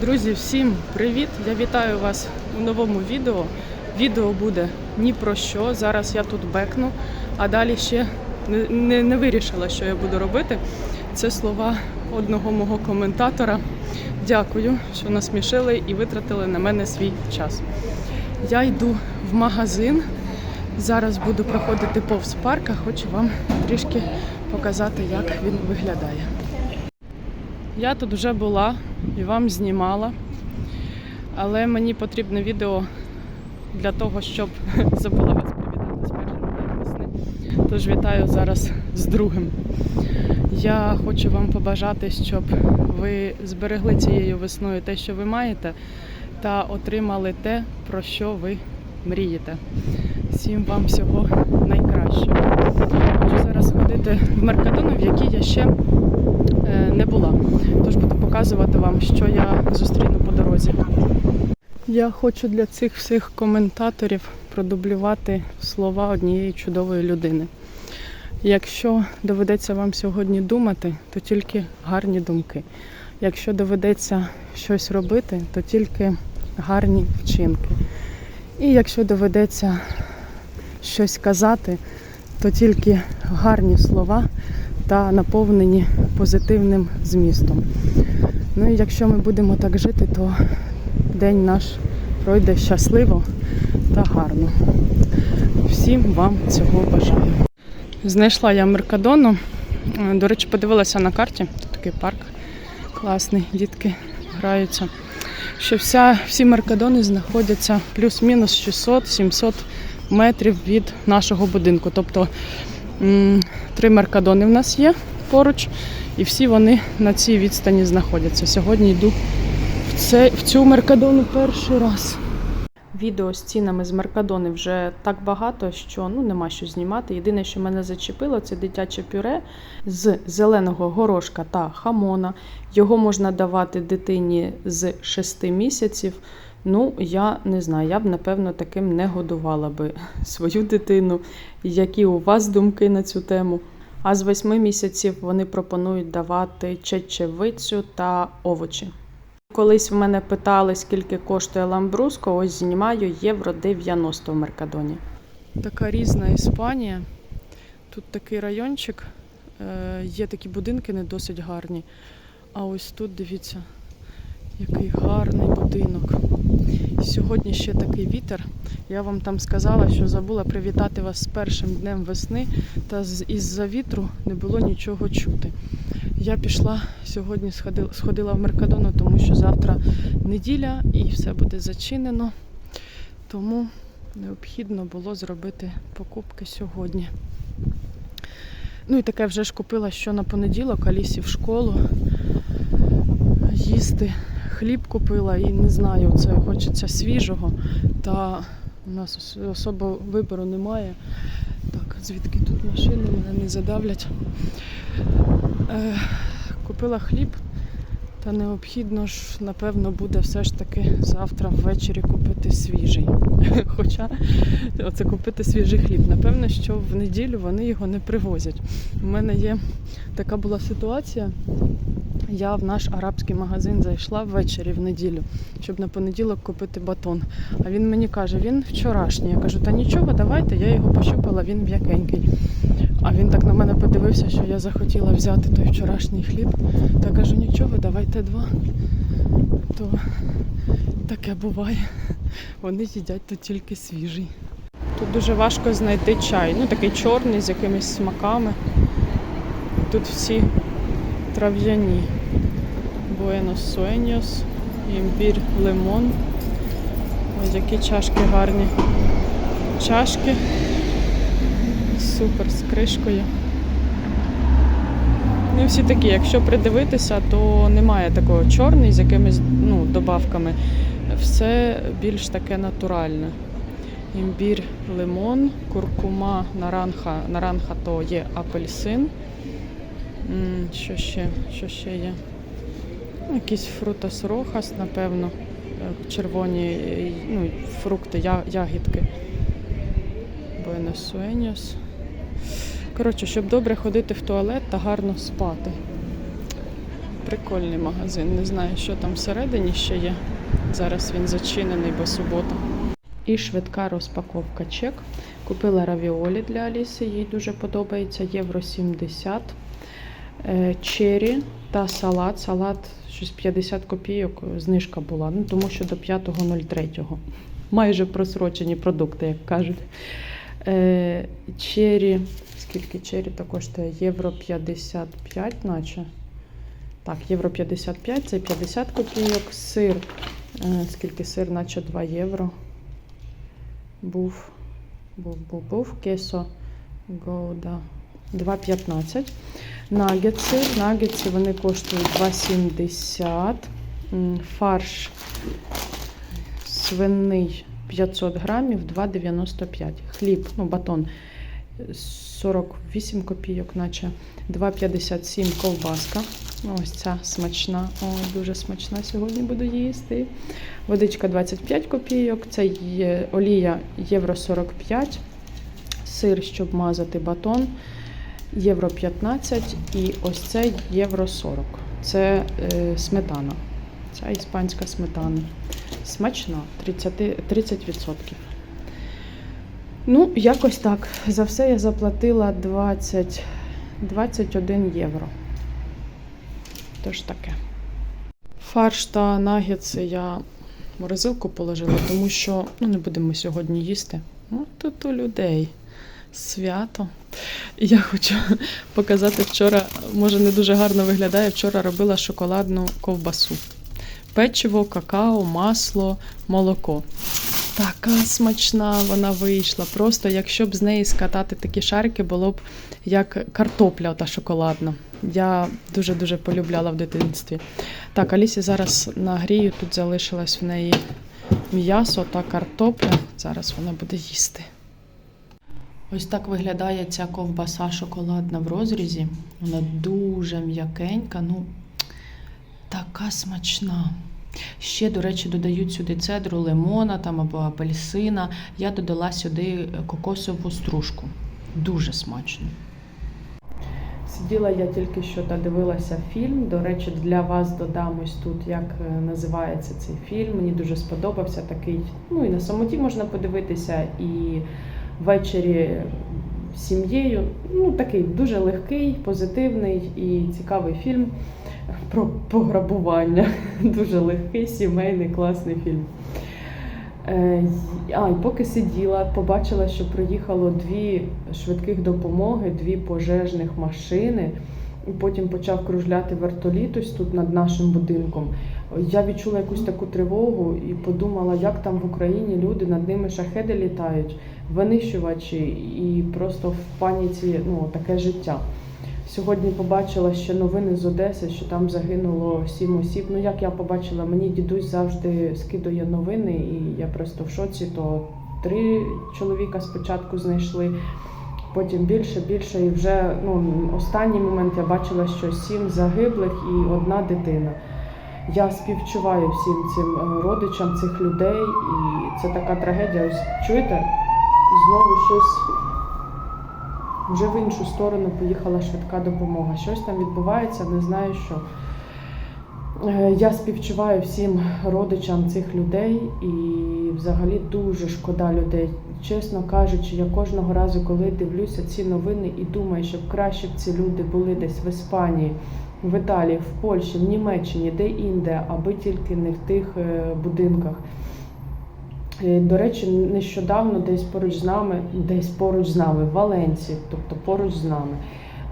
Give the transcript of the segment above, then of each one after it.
Друзі, всім привіт! Я вітаю вас у новому відео. Відео буде ні про що. Зараз я тут бекну, а далі ще не, не, не вирішила, що я буду робити. Це слова одного мого коментатора. Дякую, що насмішили і витратили на мене свій час. Я йду в магазин. Зараз буду проходити повз парка, хочу вам трішки показати, як він виглядає. Я тут вже була і вам знімала, але мені потрібне відео для того, щоб забула вас привітати з першим днем весни. Тож вітаю зараз з другим. Я хочу вам побажати, щоб ви зберегли цією весною те, що ви маєте, та отримали те, про що ви мрієте. Всім вам всього найкращого. Хочу зараз ходити в Меркадону, в якій я ще не була. Тож буду показувати вам, що я зустріну по дорозі. Я хочу для цих всіх коментаторів продублювати слова однієї чудової людини. Якщо доведеться вам сьогодні думати, то тільки гарні думки. Якщо доведеться щось робити, то тільки гарні вчинки. І якщо доведеться щось казати, то тільки гарні слова та наповнені позитивним змістом. Ну і якщо ми будемо так жити, то день наш пройде щасливо та гарно. Всім вам цього бажаю. Знайшла я Меркадону. До речі, подивилася на карті. Тут такий парк класний, дітки граються. Що вся, всі Меркадони знаходяться плюс-мінус 600-700 метрів від нашого будинку. Тобто три Меркадони в нас є поруч, і всі вони на цій відстані знаходяться. Сьогодні йду в, це, в цю Меркадону перший раз. Відео з цінами з Меркадони вже так багато, що ну нема що знімати. Єдине, що мене зачепило, це дитяче пюре з зеленого горошка та хамона. Його можна давати дитині з 6 місяців. Ну, я не знаю, я б напевно таким не годувала би свою дитину. Які у вас думки на цю тему? А з 8 місяців вони пропонують давати чечевицю та овочі. Колись в мене питали, скільки коштує ламбруско, ось знімаю євро 90 в Меркадоні. Така різна Іспанія. Тут такий райончик, е, є такі будинки не досить гарні. А ось тут дивіться, який гарний будинок. Сьогодні ще такий вітер. Я вам там сказала, що забула привітати вас з першим днем весни, та із-за вітру не було нічого чути. Я пішла сьогодні, сходила, сходила в Меркадону, тому що завтра неділя і все буде зачинено. Тому необхідно було зробити покупки сьогодні. Ну і таке вже ж купила, що на понеділок Алісі в школу їсти. Хліб купила і не знаю, це хочеться свіжого. Та у нас ос- особо вибору немає. Так, звідки тут машини мене не задавлять. Е, купила хліб, та необхідно ж, напевно, буде все ж таки завтра ввечері купити свіжий. Хоча оце купити свіжий хліб. Напевно, що в неділю вони його не привозять. У мене є така була ситуація. Я в наш арабський магазин зайшла ввечері в неділю, щоб на понеділок купити батон. А він мені каже, він вчорашній. Я кажу, та нічого, давайте, я його пощупала, він м'якенький. А він так на мене подивився, що я захотіла взяти той вчорашній хліб. Та кажу, нічого, давайте два. То таке буває. Вони їдять тут тільки свіжий. Тут дуже важко знайти чай. Ну такий чорний з якимись смаками. Тут всі трав'яні. Буенос Суеньос, імбір, лимон. Ось які чашки гарні. Чашки. Супер з кришкою. Не всі такі, якщо придивитися, то немає такого чорний з якимись ну, добавками. Все більш таке натуральне. Імбір, лимон, куркума, наранха. Наранха то є апельсин. Що ще? Що ще є? Ну, Якийсь фрутас рохас, напевно. Е, Червоні е, ну, фрукти, ягідки. Буенос Коротше, щоб добре ходити в туалет та гарно спати. Прикольний магазин. Не знаю, що там всередині ще є. Зараз він зачинений, бо субота. І швидка розпаковка чек. Купила равіолі для Аліси, їй дуже подобається. Євро 70. Е, Чері та салат. Салат щось 50 копійок, знижка була, ну, тому що до 5.03. Майже просрочені продукти, як кажуть. Е, Чері, скільки чері то коштує? Євро 55, наче. Так, євро 55, це 50 копійок. Сир. Е, Скільки сир, наче 2 євро. Був, був, був, був. Кесо Гоуда 2,15. Нагетси. Нагетси вони коштують 2,70. Фарш свиний 500 грамів 2,95. Хліб, ну батон 48 копійок, наче 2,57 ковбаска. Ось ця смачна, Ой, дуже смачна. Сьогодні буду їсти. Водичка 25 копійок, це є олія євро 45, сир, щоб мазати батон, євро 15 і ось це євро 40. Це е, сметана. Ця іспанська сметана. Смачна, 30, 30%. Ну, якось так. За все я заплатила 20, 21 євро. Тож таке. Фарш та нагетси я в морозилку положила, тому що ну, не будемо сьогодні їсти. Ну, тут у людей свято. Я хочу показати вчора, може не дуже гарно виглядає. Вчора робила шоколадну ковбасу. Печиво, какао, масло, молоко. Така смачна вона вийшла. Просто якщо б з неї скатати такі шарики, було б як картопля та шоколадна. Я дуже-дуже полюбляла в дитинстві. Так, Алісі зараз нагрію, тут залишилось в неї м'ясо та картопля. Зараз вона буде їсти. Ось так виглядає ця ковбаса шоколадна в розрізі. Вона дуже м'якенька, ну така смачна. Ще, до речі, додають сюди цедру лимона там або апельсина. Я додала сюди кокосову стружку. Дуже смачно. Сиділа я тільки що та дивилася фільм. До речі, для вас додам ось тут, як е, називається цей фільм. Мені дуже сподобався такий. Ну і на самоті можна подивитися, і ввечері з сім'єю. Ну, такий дуже легкий, позитивний і цікавий фільм про пограбування. Дуже легкий, сімейний, класний фільм. Е, А, і поки сиділа, побачила, що приїхало дві швидких допомоги, дві пожежних машини. І Потім почав кружляти вертоліт ось тут над нашим будинком. Я відчула якусь таку тривогу і подумала, як там в Україні люди над ними шахеди літають, винищувачі, і просто в паніці ну, таке життя. Сьогодні побачила ще новини з Одеси, що там загинуло сім осіб. Ну як я побачила, мені дідусь завжди скидує новини, і я просто в шоці. То три чоловіка спочатку знайшли, потім більше, більше. І вже ну останній момент я бачила, що сім загиблих і одна дитина. Я співчуваю всім цим е, родичам цих людей, і це така трагедія. Ось чуєте? Знову щось вже в іншу сторону поїхала швидка допомога. Щось там відбувається, не знаю що. Е, Я співчуваю всім родичам цих людей і взагалі дуже шкода людей. Чесно кажучи, я кожного разу, коли дивлюся ці новини і думаю, щоб краще б ці люди були десь в Іспанії, в Італії, в Польщі, в Німеччині, де інде, аби тільки не в тих е, будинках. Е, До речі, нещодавно десь поруч з нами, десь поруч з нами, в Валенції, тобто поруч з нами,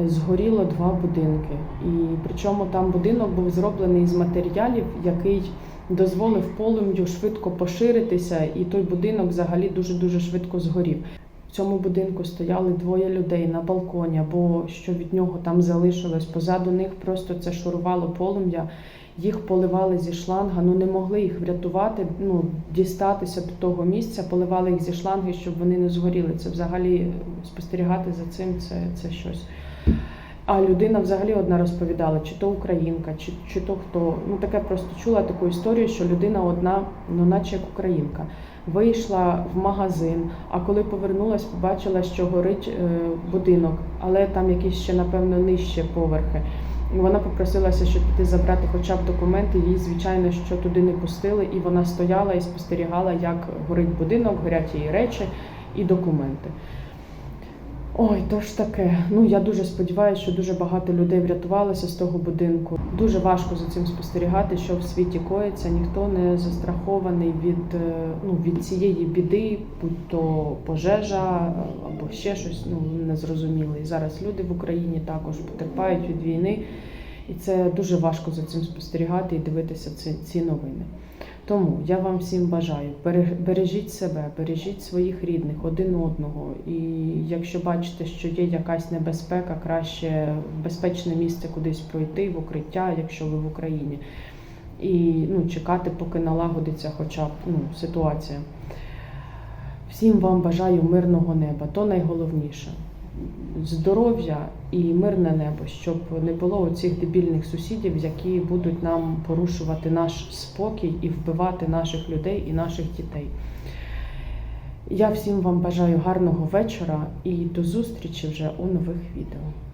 е, згоріло два будинки. І причому там будинок був зроблений з матеріалів, який дозволив полум'ю швидко поширитися, і той будинок взагалі дуже-дуже швидко згорів. В цьому будинку стояли двоє людей на балконі, або що від нього там залишилось. Позаду них просто це шурувало полум'я. Їх поливали зі шланга, ну не могли їх врятувати, ну дістатися до того місця, поливали їх зі шланги, щоб вони не згоріли. Це взагалі спостерігати за цим це, це щось. А людина взагалі одна розповідала, чи то українка, чи, чи то хто. Ну таке просто чула таку історію, що людина одна, ну наче як українка, вийшла в магазин, а коли повернулась, побачила, що горить е, будинок, але там якісь ще, напевно, нижче поверхи. Вона попросилася, щоб піти забрати хоча б документи. Їй, звичайно, що туди не пустили, і вона стояла і спостерігала, як горить будинок, горять її речі і документи. Ой, то ж таке. Ну я дуже сподіваюся, що дуже багато людей врятувалося з того будинку. Дуже важко за цим спостерігати, що в світі коїться. Ніхто не застрахований від, е, ну, від цієї біди, будь то пожежа е, або ще щось ну незрозуміле. І зараз люди в Україні також потерпають від війни, і це дуже важко за цим спостерігати і дивитися ці, ці новини. Тому я вам всім бажаю, бережіть себе, бережіть своїх рідних один одного. І якщо бачите, що є якась небезпека, краще в безпечне місце кудись пройти, в укриття, якщо ви в Україні, і ну, чекати, поки налагодиться хоча б ну, ситуація. Всім вам бажаю мирного неба, то найголовніше. Здоров'я і мирне небо, щоб не було оцих дебільних сусідів, які будуть нам порушувати наш спокій і вбивати наших людей і наших дітей. Я всім вам бажаю гарного вечора і до зустрічі вже у нових відео.